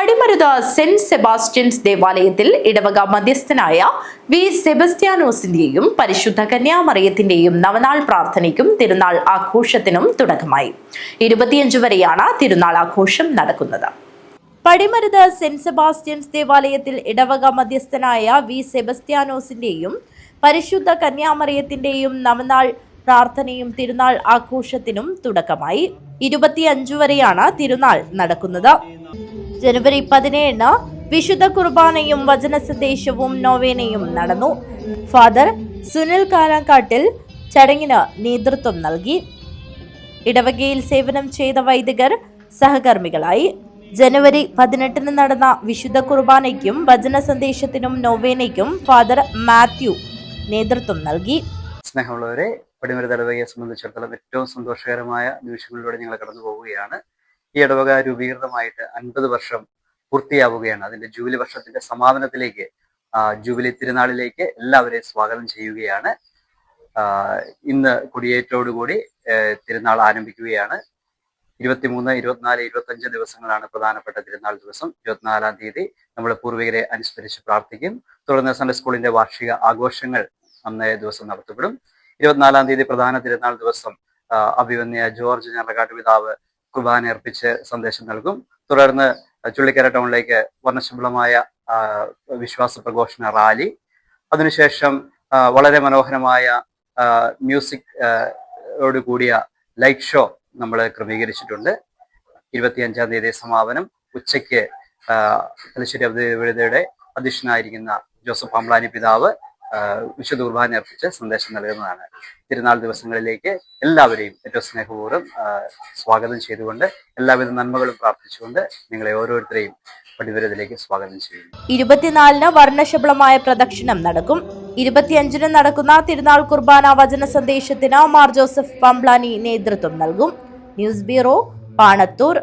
പടിമരുത saint Sebastian's ദേവാലയത്തിൽ ഇടവക മധ്യസ്ഥനായ V സെബസ്റ്റ്യാനോസിന്റെയും പരിശുദ്ധ കന്യാമറിയത്തിന്റെയും നവനാൾ പ്രാർത്ഥനയ്ക്കും തിരുനാൾ ആഘോഷത്തിനും തുടക്കമായി. ഇരുപത്തിയഞ്ച് വരെയാണ് തിരുനാൾ ആഘോഷം നടക്കുന്നത്. പടിമരുത് സെന്റ് സെബാസ്റ്റ്യൻസ് ദേവാലയത്തിൽ ഇടവക മധ്യസ്ഥനായ വി സെബസ്റ്റ്യാനോസിന്റെയും പരിശുദ്ധ കന്യാമറിയത്തിന്റെയും നവനാൾ പ്രാർത്ഥനയും തിരുനാൾ ആഘോഷത്തിനും തുടക്കമായി. ഇരുപത്തിയഞ്ചു വരെയാണ് തിരുനാൾ നടക്കുന്നത്. ജനുവരി പതിനേഴിന് വിശുദ്ധ കുർബാനയും വചന സന്ദേശവും നോവേനയും നടന്നു. ഫാദർ സുനിൽ കാലാക്കാട്ടിൽ ചടങ്ങിന് നേതൃത്വം നൽകി. ഇടവകയിൽ സേവനം ചെയ്ത വൈദികർ സഹകർമ്മികളായി. ജനുവരി പതിനെട്ടിന് നടന്ന വിശുദ്ധ കുർബാനയ്ക്കും വചന സന്ദേശത്തിനും നോവേനയ്ക്കും ഫാദർ മാത്യു നേതൃത്വം നൽകി. സ്നേഹമുള്ളവരെ പടിമര ഇടവകയെ സംബന്ധിച്ചിടത്തോളം ഏറ്റവും സന്തോഷകരമായ നിമിഷങ്ങളിലൂടെ ഞങ്ങൾ കടന്നു പോവുകയാണ് ഈ ഇടവക രൂപീകൃതമായിട്ട് അൻപത് വർഷം പൂർത്തിയാവുകയാണ്. അതിന്റെ ജൂബിലി വർഷത്തിന്റെ സമാപനത്തിലേക്ക് ജൂബിലി തിരുനാളിലേക്ക് എല്ലാവരെയും സ്വാഗതം ചെയ്യുകയാണ്. ഇന്ന് കൊടിയേറ്റോടുകൂടി തിരുനാൾ ആരംഭിക്കുകയാണ്. ഇരുപത്തിമൂന്ന് ഇരുപത്തിനാല് ഇരുപത്തഞ്ച് ദിവസങ്ങളാണ് പ്രധാനപ്പെട്ട തിരുനാൾ ദിവസം. ഇരുപത്തിനാലാം തീയതി നമ്മൾ പൂർവികരെ അനുസ്മരിച്ച് പ്രാർത്ഥിക്കും. തുടർന്ന് സൺഡേ സ്കൂളിന്റെ വാർഷിക ആഘോഷങ്ങൾ അന്നേ ദിവസം നടത്തപ്പെടും. ഇരുപത്തിനാലാം തീയതി പ്രധാന തിരുനാൾ ദിവസം അഭിവന്യ ജോർജ് ഞറകാട്ട് പിതാവ് കുർബാന അർപ്പിച്ച് സന്ദേശം നൽകും. തുടർന്ന് ചുള്ളിക്കര ടൗണിലേക്ക് വർണശബളമായ വിശ്വാസ പ്രഘോഷണ റാലി. അതിനുശേഷം വളരെ മനോഹരമായ മ്യൂസിക് കൂടിയ ലൈറ്റ് ഷോ നമ്മൾ ക്രമീകരിച്ചിട്ടുണ്ട്. ഇരുപത്തിയഞ്ചാം തീയതി സമാപനം. ഉച്ചയ്ക്ക് തലശ്ശേരി അഭിദേവതയുടെ അധ്യക്ഷനായിരിക്കുന്ന ജോസഫ് അമ്ലാനി പിതാവ് വിശുദ്ധ കുർബാന അർപ്പിച്ച് സന്ദേശം നൽകുന്നതാണ്. തിരുനാൾ ദിവസങ്ങളിലേക്ക് എല്ലാവരെയും ഏറ്റവും സ്നേഹപൂർവം സ്വാഗതം ചെയ്തുകൊണ്ട് എല്ലാവിധ നന്മകളും പ്രാർത്ഥിച്ചുകൊണ്ട് നിങ്ങളെ ഓരോരുത്തരെയും പടിവരത്തിലേക്ക് സ്വാഗതം ചെയ്യുന്നു. ഇരുപത്തിനാലിന് വർണശബളമായ പ്രദക്ഷിണം നടക്കും. ഇരുപത്തിയഞ്ചിന് നടക്കുന്ന തിരുനാൾ കുർബാന വചന സന്ദേശത്തിന് മാർ ജോസഫ് പംബ്ലാനി നേതൃത്വം നൽകും. News bureau Panathur.